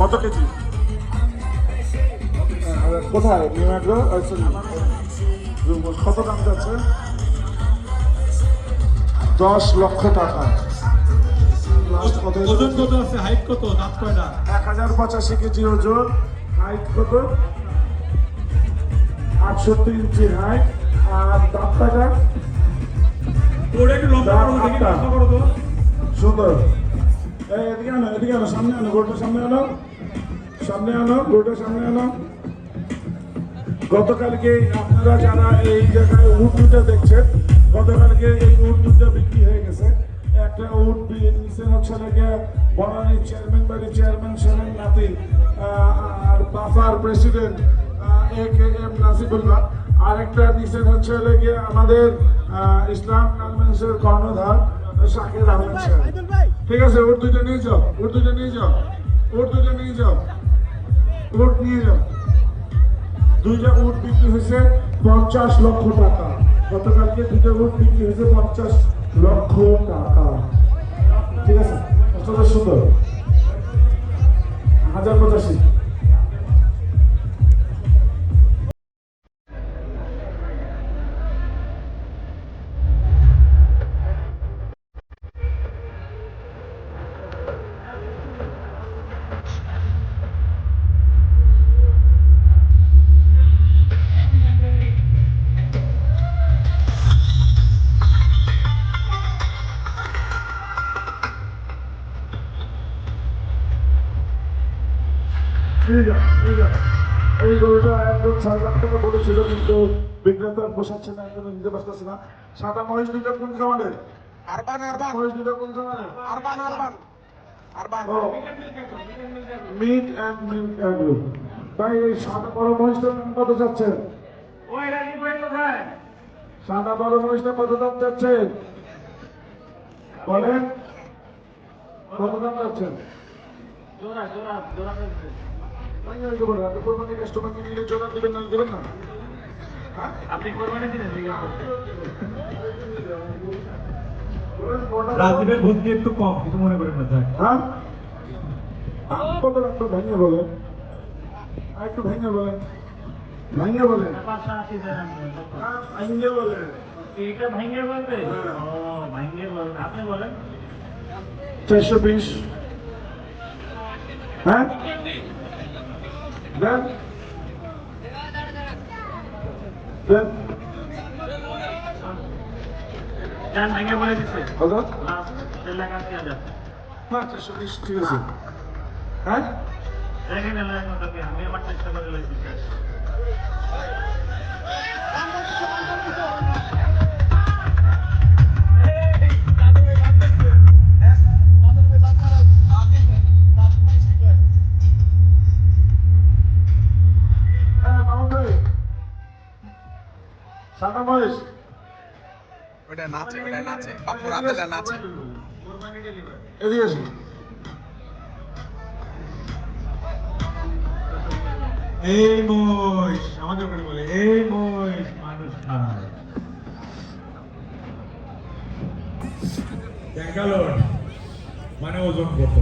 কত কেজি? কোথায়? New agro কত দাম যাচ্ছে? দশ লক্ষ টাকা? ওজন কত আছে? হাইট কত? দাঁত কয়টা? এক হাজার পঁচাশি কেজি ওজন। হাইট কত? আটষট্টি ইঞ্চি হাইট আর আটটা। লম্বা সুন্দর। এদিকে আনো এদিকে আনো, সামনে আনো গোটা সামনে আনো। সামনে আনো গোটা সামনে আনো। গতকালকে আপনারা যারা এই জায়গায় উট দুটা দেখছেন, গতকালকে এই উট দুটা বিক্রি হয়ে গেছে। একটা উট নিচে হচ্ছে নাকি চেয়ারম্যান বাড়ি চেয়ারম্যান সেনের নাতি আর buffer president A K M Nasibullah. আরেকটা নিচে হচ্ছে লেগে আমাদের ইসলাম কর্ণধার শাকির আহমেদ সাহেব। ঠিক আছে, ওর দুইটা নিয়ে যাও, ওর দুইটা নিয়ে যাও, ওর দুইটা নিয়ে যাও ওট নিয়ে যাও। দুইটা উট বিক্রি হয়েছে পঞ্চাশ লক্ষ টাকা। গতকালকে দুইটা উট বিক্রি হয়েছে পঞ্চাশ লক্ষ টাকা। ঠিক আছে সুন্দর হাজার পঁচাশি। এই গরুটা একদম সাড়ে লাখ টাকা বলেছিল কিন্তু বিক্রেতা পোষাচ্ছে না একদম নিতে পারতেছে না। সাদা মহিষ দুইটা কোন খামারের আরবান আরবান। মহিষ কোন খামারের আরবান আরবান। আরবান। ও। মিট অ্যান্ড মিল্ক অ্যাগ্রো তাই এই সাদা বড় মহিষটা কত যাচ্ছেন ওই রাজি ভাই কোথায় সাদা বড় মহিষটা কত দাম যাচ্ছেন বলেন। কত দাম যাচ্ছেন জোড়া জোড়া জোড়া কোরবানি কাস্টমারকে নিলে জোড়া দেবেন না দেবেন না আপনি কোরবানি দিলেন রাজীবের বুদ্ধি একটু কম কিছু মনে করেন না স্যার হ্যাঁ? কত একটু ভেঙে বলেন আর একটু ভেঙে বলেন। ভেঙে বলেন। হ্যাঁ, ভেঙে বলেন। এইটা ভাঙ্গে বলবে? ও বলবে। আপনি বলেন। চারশো বিশ। হ্যাঁ? দেন দেন যান ভাঙ্গে বলে দিচ্ছে কত লাস্ট দেড় লাখ আশি হাজার না চারশো বিশ ঠিক আছে হ্যাঁ দেখেন আমি আমার চেষ্টা করে লাগছি ওটা নাচে ওটা নাচে বাপুর হাতেটা নাচে এদিকে আসুন। এই মহিষ আমাদের ওখানে বলে এই মহিষ মানুষ খায়। ব্যাঙ্গালোর মানে ওজন কত?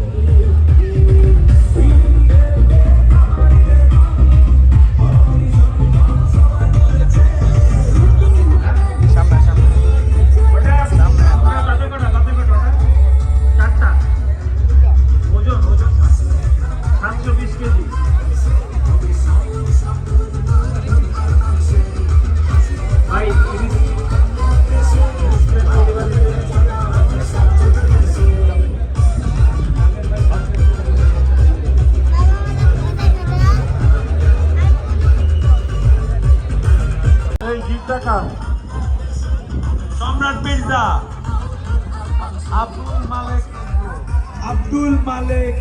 আব্দুল মালিক আব্দুল মালিক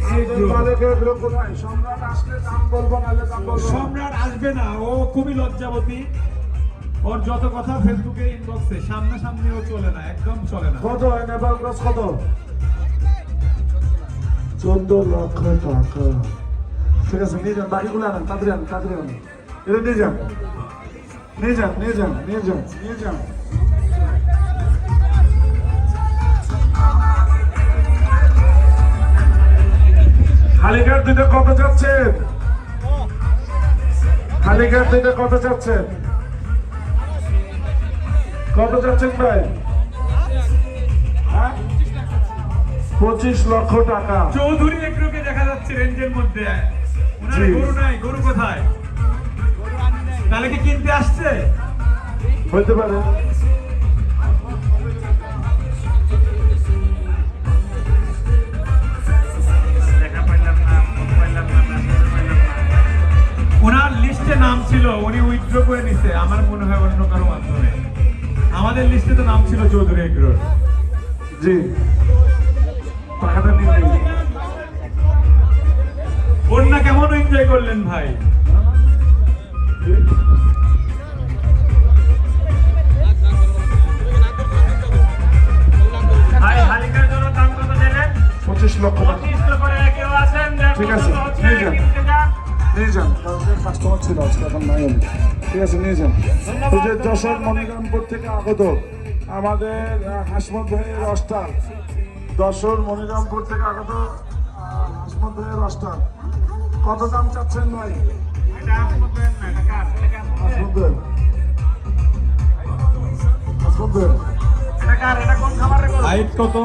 সম্রাট আসলে দাম বলব নাহলে দাম বলব না। সম্রাট আসবে না ও খুবই লজ্জাবতী। ওর যত কথা ফেসবুকে ইনবক্সে সামনে সামনে ও চলে না একদম চলে না। কত? হয় নেপাল কত? চোদ্দ লক্ষ টাকা। ঠিক আছে নিয়ে যান বাড়িগুলো আনেন তাড়াতাড়ি আনেন তাড়াতাড়ি আনেন। এটা নিয়ে যান। নিয়ে যান নিয়ে যান নিয়ে যান নিয়ে যান। হালিকার দুইটা কত চাচ্ছেন? হালিগার দুইটা কত চাচ্ছেন? কত চাচ্ছেন ভাই? হ্যাঁ? পঁচিশ লক্ষ টাকা। চৌধুরী এগ্রোকে দেখা যাচ্ছে রেঞ্জের মধ্যে। গরু নাই গরু কোথায়? তাহলে কি কিনতে আসছে? হইতে পারে। মনে হয় অন্য কারও মাধ্যমে। আমাদের লিস্টে তো নাম ছিল চৌধুরী এগ্রোর জি। টাকাটা বন্যা কেমন এনজয় করলেন ভাই? কাস্টমার ছিল আজকে এখন নাই ঠিক আছে নিয়ে যান। ওই যে যশোর মণিরামপুর থেকে আগত আমাদের হাসমত ভাইয়ের যশোর মণিরামপুর থেকে আগত হাসমত ভাইয়ের কত দাম চাচ্ছেন ভাই? হাসমত ভাই ভাই? হাইট কত?